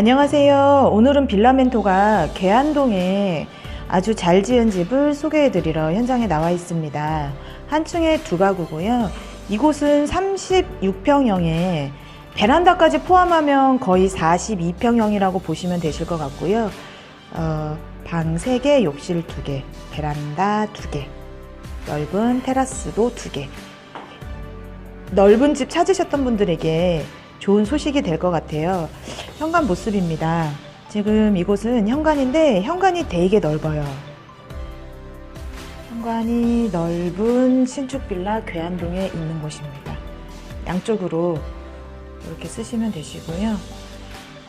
안녕하세요. 오늘은 빌라멘토가 계안동에 아주 잘 지은 집을 소개해 드리러 현장에 나와 있습니다. 한 층에 두 가구고요. 이곳은 36평형에 베란다까지 포함하면 거의 42평형이라고 보시면 되실 것 같고요. 어, 방 3개, 욕실 2개, 베란다 2개, 넓은 테라스도 2개. 넓은 집 찾으셨던 분들에게 좋은 소식이 될 것 같아요. 현관 모습입니다. 지금 이곳은 현관인데 현관이 되게 넓어요. 현관이 넓은 신축 빌라 괴안동에 있는 곳입니다. 양쪽으로 이렇게 쓰시면 되시고요.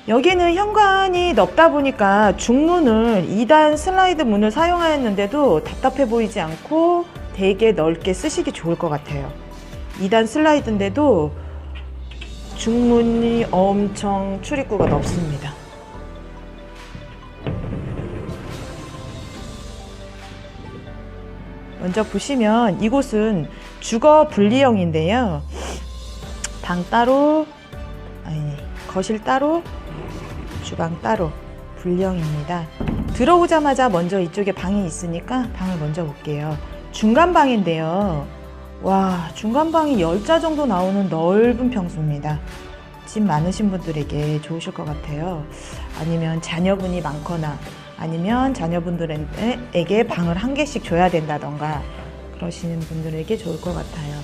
여기는 현관이 넓다 보니까 중문을 2단 슬라이드 문을 사용하였는데도 답답해 보이지 않고 되게 넓게 쓰시기 좋을 것 같아요. 2단 슬라이드인데도 중문이 엄청 출입구가 넓습니다. 먼저 보시면 이곳은 주거 분리형인데요. 방 따로, 아니, 거실 따로, 주방 따로 분리형입니다. 들어오자마자 먼저 이쪽에 방이 있으니까 방을 먼저 볼게요. 중간 방인데요. 와, 중간 방이 10자 정도 나오는 넓은 평수입니다. 집 많으신 분들에게 좋으실 것 같아요. 아니면 자녀분이 많거나 아니면 자녀분들에게 방을 한 개씩 줘야 된다던가 그러시는 분들에게 좋을 것 같아요.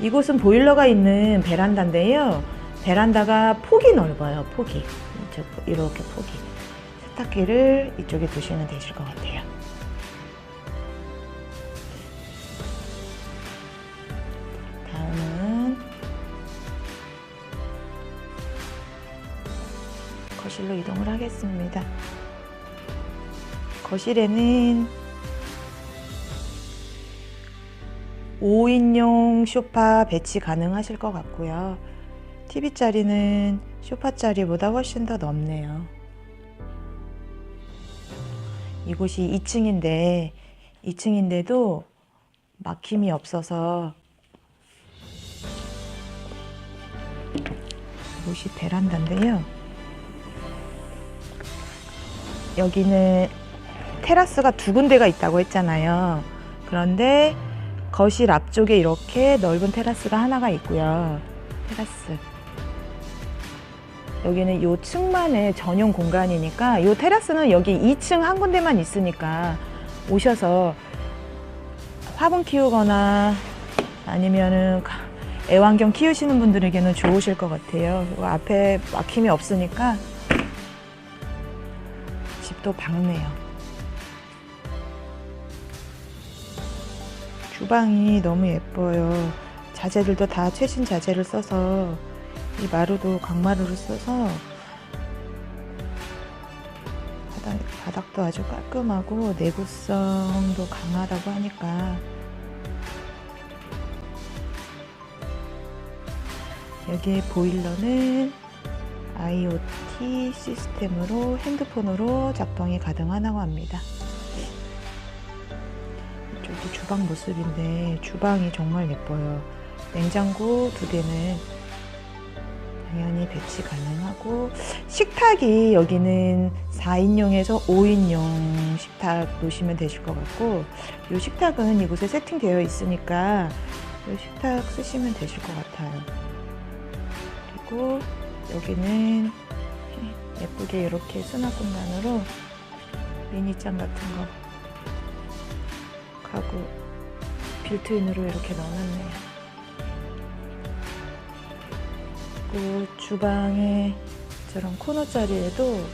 이곳은 보일러가 있는 베란다인데요. 베란다가 폭이 넓어요. 폭이. 이렇게 폭이. 세탁기를 이쪽에 두시면 되실 것 같아요. 거실로 이동을 하겠습니다. 거실에는 5인용 소파 배치 가능하실 것 같고요. TV 자리는 소파 자리보다 훨씬 더 넓네요. 이곳이 2층인데 2층인데도 막힘이 없어서 이곳이 베란다인데요. 여기는 테라스가 두 군데가 있다고 했잖아요. 그런데 거실 앞쪽에 이렇게 넓은 테라스가 하나가 있고요. 테라스. 여기는 요 층만의 전용 공간이니까 요 테라스는 여기 2층 한 군데만 있으니까 오셔서 화분 키우거나 아니면은 애완견 키우시는 분들에게는 좋으실 것 같아요. 앞에 막힘이 없으니까 집도 밝네요. 주방이 너무 예뻐요. 자재들도 다 최신 자재를 써서 이 마루도 강마루를 써서 바닥, 바닥도 아주 깔끔하고 내구성도 강하다고 하니까 여기에 보일러는 IoT 시스템으로 핸드폰으로 작동이 가능하다고 합니다. 이쪽이 주방 모습인데 주방이 정말 예뻐요. 냉장고 두 대는 당연히 배치 가능하고 식탁이 여기는 4인용에서 5인용 식탁 놓으시면 되실 것 같고 이 식탁은 이곳에 세팅되어 있으니까 이 식탁 쓰시면 되실 것 같아요. 그리고 여기는 예쁘게 이렇게 수납 공간으로 미니장 같은 거 가구 빌트인으로 이렇게 넣어놨네요. 그리고 주방에 저런 코너 자리에도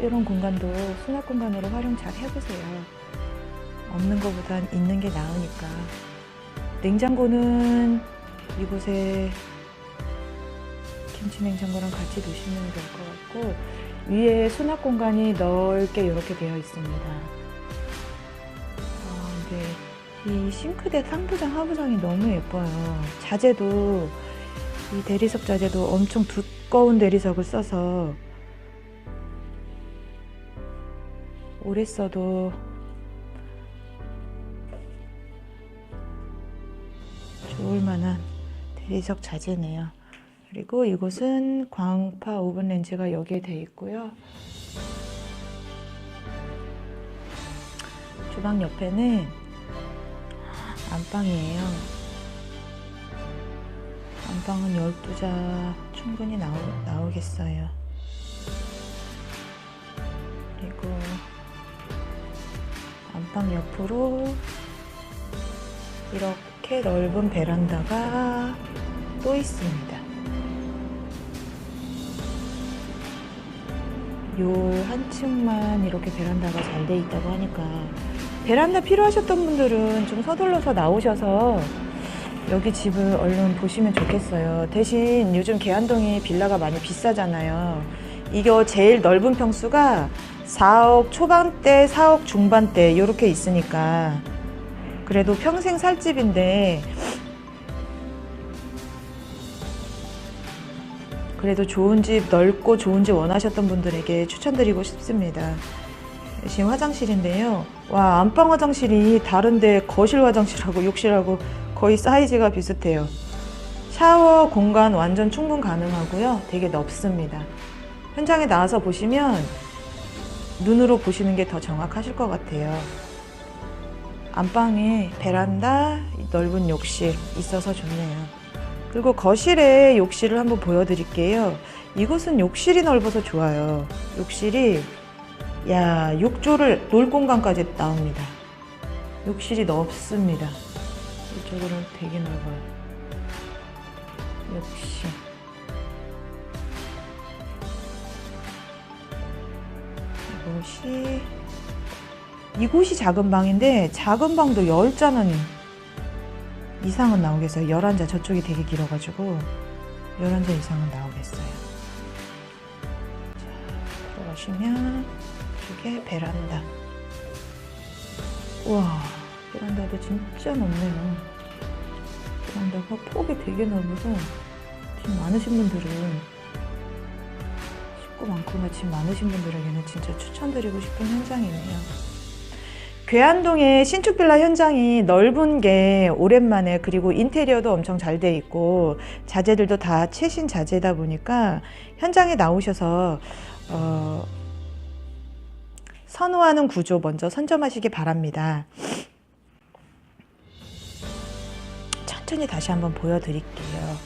이런 공간도 수납 공간으로 활용 잘 해보세요. 없는 것보단 있는 게 나으니까. 냉장고는 이곳에 김치 냉장고랑 같이 두시면 될 것 같고 위에 수납 공간이 넓게 이렇게 되어 있습니다. 아, 근데 이 싱크대 상부장 하부장이 너무 예뻐요. 자재도 이 대리석 자재도 엄청 두꺼운 대리석을 써서 오래 써도 좋을 만한 대리석 자재네요. 그리고 이곳은 광파 오븐 렌즈가 여기에 돼 있고요. 주방 옆에는 안방이에요. 안방은 12자 충분히 나오, 나오겠어요. 그리고 안방 옆으로 이렇게 넓은 베란다가 또 있습니다. 요 한 층만 이렇게 베란다가 잘 돼 있다고 하니까 베란다 필요하셨던 분들은 좀 서둘러서 나오셔서 여기 집을 얼른 보시면 좋겠어요. 대신 요즘 계안동이 빌라가 많이 비싸잖아요. 이게 제일 넓은 평수가 4억 초반대, 4억 중반대 이렇게 있으니까 그래도 평생 살 집인데 그래도 좋은 집 넓고 좋은 집 원하셨던 분들에게 추천드리고 싶습니다. 지금 화장실인데요. 와 안방 화장실이 다른데 거실 화장실하고 욕실하고 거의 사이즈가 비슷해요. 샤워 공간 완전 충분 가능하고요. 되게 넓습니다. 현장에 나와서 보시면 눈으로 보시는 게 더 정확하실 것 같아요. 안방에 베란다, 넓은 욕실 있어서 좋네요. 그리고 거실에 욕실을 한번 보여드릴게요. 이곳은 욕실이 넓어서 좋아요. 욕실이 야 욕조를 놀 공간까지 나옵니다. 욕실이 넓습니다. 이쪽으로는 되게 넓어요. 욕실. 이곳이 이곳이 작은 방인데 작은 방도 10자는 이상은 나오겠어요. 11자 저쪽이 되게 길어가지고 11자 이상은 나오겠어요. 자, 들어가시면 이쪽에 베란다. 우와 베란다도 진짜 넓네요. 베란다가 폭이 되게 넓어서 집 많으신 분들은 식구 많거나 집 많으신 분들에게는 진짜 추천드리고 싶은 현장이네요. 괴안동의 신축 빌라 현장이 넓은 게 오랜만에 그리고 인테리어도 엄청 잘 돼 있고 자재들도 다 최신 자재다 보니까 현장에 나오셔서 어, 선호하는 구조 먼저 선점하시기 바랍니다. 천천히 다시 한번 보여드릴게요.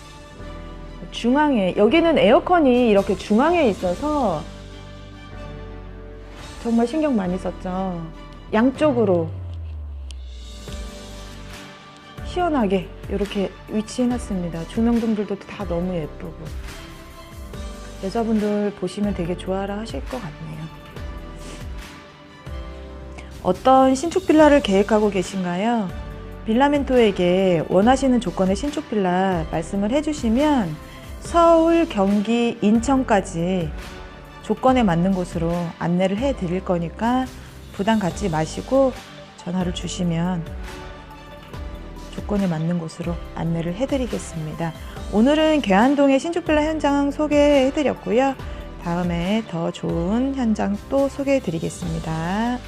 중앙에 여기는 에어컨이 이렇게 중앙에 있어서 정말 신경 많이 썼죠. 양쪽으로 시원하게 이렇게 위치해놨습니다. 조명등들도 다 너무 예쁘고 여자분들 보시면 되게 좋아라 하실 것 같네요. 어떤 신축 빌라를 계획하고 계신가요? 빌라멘토에게 원하시는 조건의 신축 빌라 말씀을 해주시면 서울, 경기, 인천까지 조건에 맞는 곳으로 안내를 해 드릴 거니까 부담 갖지 마시고 전화를 주시면 조건에 맞는 곳으로 안내를 해드리겠습니다. 오늘은 계안동의 신축빌라 현장 소개해드렸고요. 다음에 더 좋은 현장 또 소개해드리겠습니다.